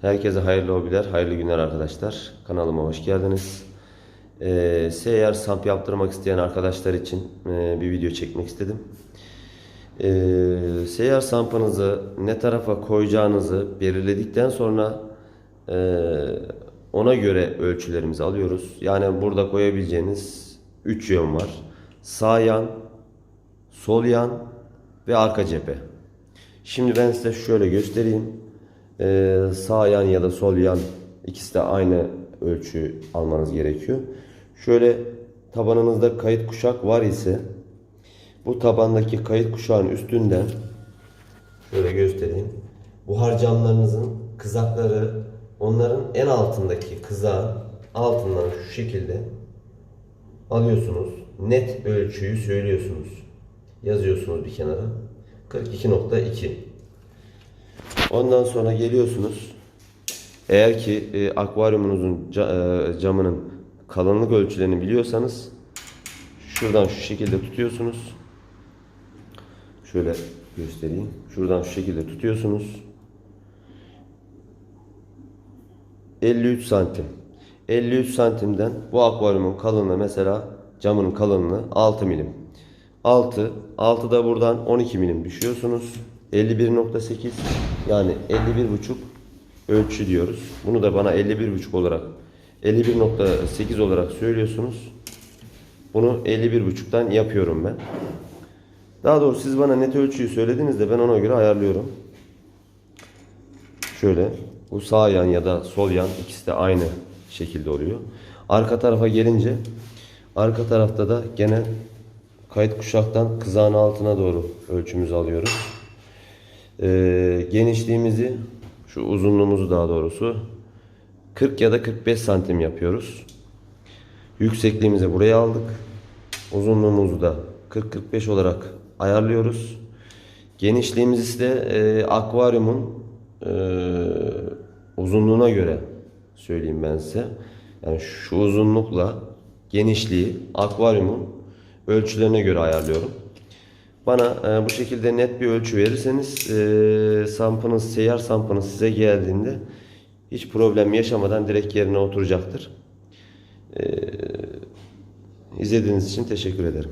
Herkese hayırlı hobiler, hayırlı günler arkadaşlar. Kanalıma hoş geldiniz. Ee, seyyar samp yaptırmak isteyen arkadaşlar için e, bir video çekmek istedim. Ee, seyyar sampınızı ne tarafa koyacağınızı belirledikten sonra e, ona göre ölçülerimizi alıyoruz. Yani burada koyabileceğiniz 3 yön var. Sağ yan, sol yan ve arka cephe. Şimdi ben size şöyle göstereyim. Ee, sağ yan ya da sol yan ikisi de aynı ölçü almanız gerekiyor. Şöyle tabanınızda kayıt kuşak var ise bu tabandaki kayıt kuşağın üstünden şöyle göstereyim. Buhar camlarınızın kızakları onların en altındaki kızağın altından şu şekilde alıyorsunuz. Net ölçüyü söylüyorsunuz. Yazıyorsunuz bir kenara. 42.2 Ondan sonra geliyorsunuz. Eğer ki e, akvaryumunuzun ca- e, camının kalınlık ölçülerini biliyorsanız şuradan şu şekilde tutuyorsunuz. Şöyle göstereyim. Şuradan şu şekilde tutuyorsunuz. 53 santim. 53 santimden bu akvaryumun kalınlığı mesela camının kalınlığı 6 milim. 6, 6 da buradan 12 milim düşüyorsunuz. 51.8 yani 51.5 ölçü diyoruz. Bunu da bana 51.5 olarak 51.8 olarak söylüyorsunuz. Bunu 51.5'tan yapıyorum ben. Daha doğrusu siz bana net ölçüyü söylediğinizde ben ona göre ayarlıyorum. Şöyle bu sağ yan ya da sol yan ikisi de aynı şekilde oluyor. Arka tarafa gelince arka tarafta da gene kayıt kuşaktan kızağın altına doğru ölçümüzü alıyoruz. Ee, genişliğimizi şu uzunluğumuzu daha doğrusu 40 ya da 45 santim yapıyoruz. Yüksekliğimizi buraya aldık. Uzunluğumuzu da 40-45 olarak ayarlıyoruz. Genişliğimiz ise e, akvaryumun e, uzunluğuna göre söyleyeyim ben size. Yani şu uzunlukla genişliği akvaryumun ölçülerine göre ayarlıyorum. Bana e, bu şekilde net bir ölçü verirseniz e, sampınız, seyyar sampınız size geldiğinde hiç problem yaşamadan direkt yerine oturacaktır. E, izlediğiniz için teşekkür ederim.